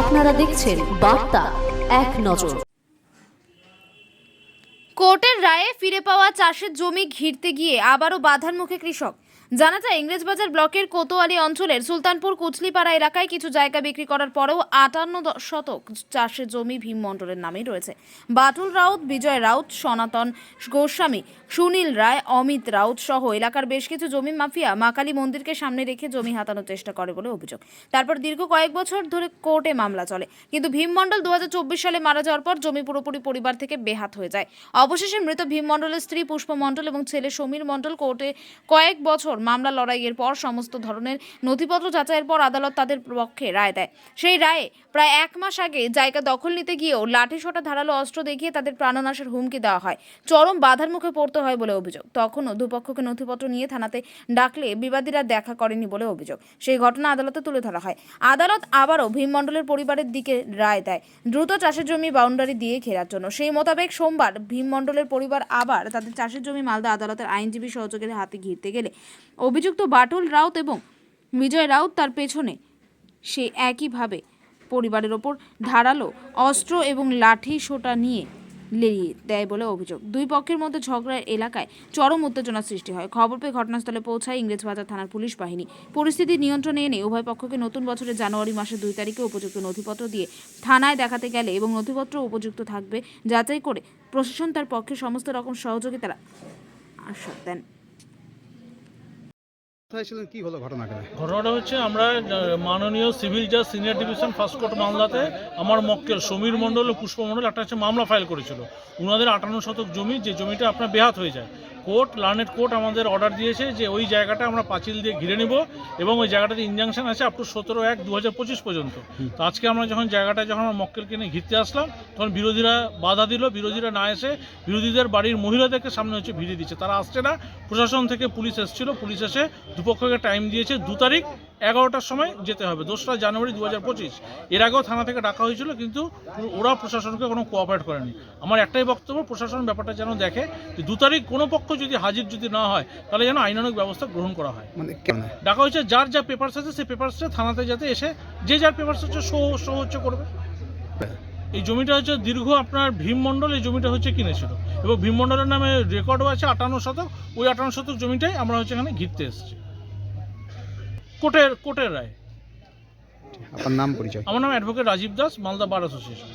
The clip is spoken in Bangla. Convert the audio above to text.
আপনারা দেখছেন বার্তা, এক নজর। কোর্টের রায়ে ফিরে পাওয়া চাষের জমি ঘিরতে গিয়ে আবারও বাধার মুখে কৃষক। জানা যায় ইংরেজবাজার ব্লকের কোতোয়ালি অঞ্চলের সুলতানপুর কুচলিপাড়া এলাকায় কিছু জায়গা বিক্রি করার পরেও আটান্ন শতক চাষের জমি ভীম মণ্ডলের নামেই রয়েছে। বাটুল রাউত, বিজয় রাউত, সনাতন গোস্বামী, সুনীল রায়, অমিত রাউত সহ এলাকার বেশ কিছু জমি মাফিয়া মা কালী মন্দিরকে সামনে রেখে জমি হাতানোর চেষ্টা করে বলে অভিযোগ। তারপর দীর্ঘ কয়েক বছর ধরে কোর্টে মামলা চলে। কিন্তু ভীম মণ্ডল দু হাজার চব্বিশ সালে মারা যাওয়ার পর জমি পুরোপুরি পরিবার থেকে বেহাত হয়ে যায়। অবশেষে মৃত ভীম মণ্ডলের স্ত্রী পুষ্প মণ্ডল এবং ছেলে সমীর মণ্ডল কোর্টে কয়েক বছর মামলা লড়াইয়ের পর সমস্ত ধরনের নথিপত্র যাচাইয়ের পর আদালত তাদের পক্ষে রায় দেয়। সেই রায়ে প্রায় এক মাস আগে জায়গা দখল নিতে গিয়েও লাঠি সোটা ধারালো অস্ত্র দেখিয়ে তাদের প্রাণনাশের হুমকি দেওয়া হয়। চরম বাধার মুখে পড়তে হয় বলে অভিযোগ। তখনও দুপক্ষকে নথিপত্র নিয়ে থানাতে ডাকলে বিবাদীরা দেখা করেনি বলে অভিযোগ। সেই ঘটনা আদালতে তুলে ধরা হয়। আদালত আবারও ভীম মণ্ডলের পরিবারের দিকে রায় দেয়। দ্রুত চাষের জমি বাউন্ডারি দিয়ে ঘেরার জন্য। সেই মোতাবেক সোমবার ভীম মণ্ডলের পরিবার আবার তাদের চাষের জমি মালদা আদালতের আইনজীবী সহযোগের হাতে ঘিরতে গেলে অভিযুক্ত বাটুল রাউত এবং বিজয় রাউত তার পেছনে। সে একইভাবে পরিবারের ওপর ধারালো অস্ত্র এবং লাঠি সোটা নিয়ে লেরিয়ে দেয় বলে অভিযোগ। দুই পক্ষের মধ্যে ঝগড়ার এলাকায় চরম উত্তেজনা সৃষ্টি হয়। খবর পেয়ে ঘটনাস্থলে পৌঁছায় ইংরেজবাজার থানার পুলিশ বাহিনী। পরিস্থিতি নিয়ন্ত্রণে এনে উভয় পক্ষকে নতুন বছরের জানুয়ারি মাসের দুই তারিখে উপযুক্ত নথিপত্র দিয়ে থানায় দেখাতে গেলে এবং নথিপত্র উপযুক্ত থাকবে যাচাই করে প্রশাসন তার পক্ষে সমস্ত রকম সহযোগিতার আশ্বাস দেন। কি হলো ঘটনাটা? ঘটনাটা হচ্ছে আমরা মাননীয় সিভিল জাজ সিনিয়র ডিভিশন ফার্স্ট কোর্ট মামলাতে আমার মক্কেল সমীর মণ্ডল ও পুষ্প মণ্ডল একটা হচ্ছে মামলা ফাইল করেছিল। ওনাদের আটান্ন শতক জমি, যে জমিটা আপনার বেহাত হয়ে যায় কোর্ট লার্নেট কোর্ট আমাদের অর্ডার দিয়েছে যে ওই জায়গাটা আমরা পাঁচিল দিয়ে ঘিরে নিব এবং ওই জায়গাটাতে ইনজাংশন আছে আপ টু সতেরো এক দু হাজার পঁচিশ পর্যন্ত। তো আজকে আমরা যখন জায়গাটা যখন আমরা মক্কেলকে নিয়ে ঘিরতে আসলাম, তখন বিরোধীরা বাধা দিল, বিরোধীরা না এসে বিরোধীদের বাড়ির মহিলাদেরকে সামনে হচ্ছে ভিড়ে দিচ্ছে। তারা আসছে না, প্রশাসন থেকে পুলিশ এসেছিল, পুলিশ এসে দুপক্ষকে টাইম দিয়েছে, দু তারিখ এগারোটার সময় যেতে হবে। দোসরা জানুয়ারি দু হাজার পঁচিশ। এর আগেও থানা থেকে ডাকা হয়েছিল কিন্তু ওরা প্রশাসনকে কোনো কোঅপারেট করেনি। আমার একটাই বক্তব্য প্রশাসন ব্যাপারটা যেন দেখে যে দু তারিখ কোনো পক্ষ যদি হাজির যদি না হয় তাহলে যেন আইনানুগ ব্যবস্থা গ্রহণ করা হয়। মানে কেন ডাকা হয়েছে যার যা পেপারস আছে সেই পেপারসটা থানাতে যাতে এসে যে যার পেপারস হচ্ছে শো শো হচ্ছে করবে। এই জমিটা হচ্ছে দীর্ঘ আপনার ভীম মণ্ডল এই জমিটা হচ্ছে কিনেছিল। এবং ভীম মণ্ডলের নামে রেকর্ডও আছে আটান্ন শতক। ওই আটান্ন শতক জমিটাই আমরা হচ্ছে এখানে ঘিরতে এসেছি। কোর্টের কোটের রায়। আপনার নাম পরিচয়? আমার নাম advocate Rajib Das Malda bar association.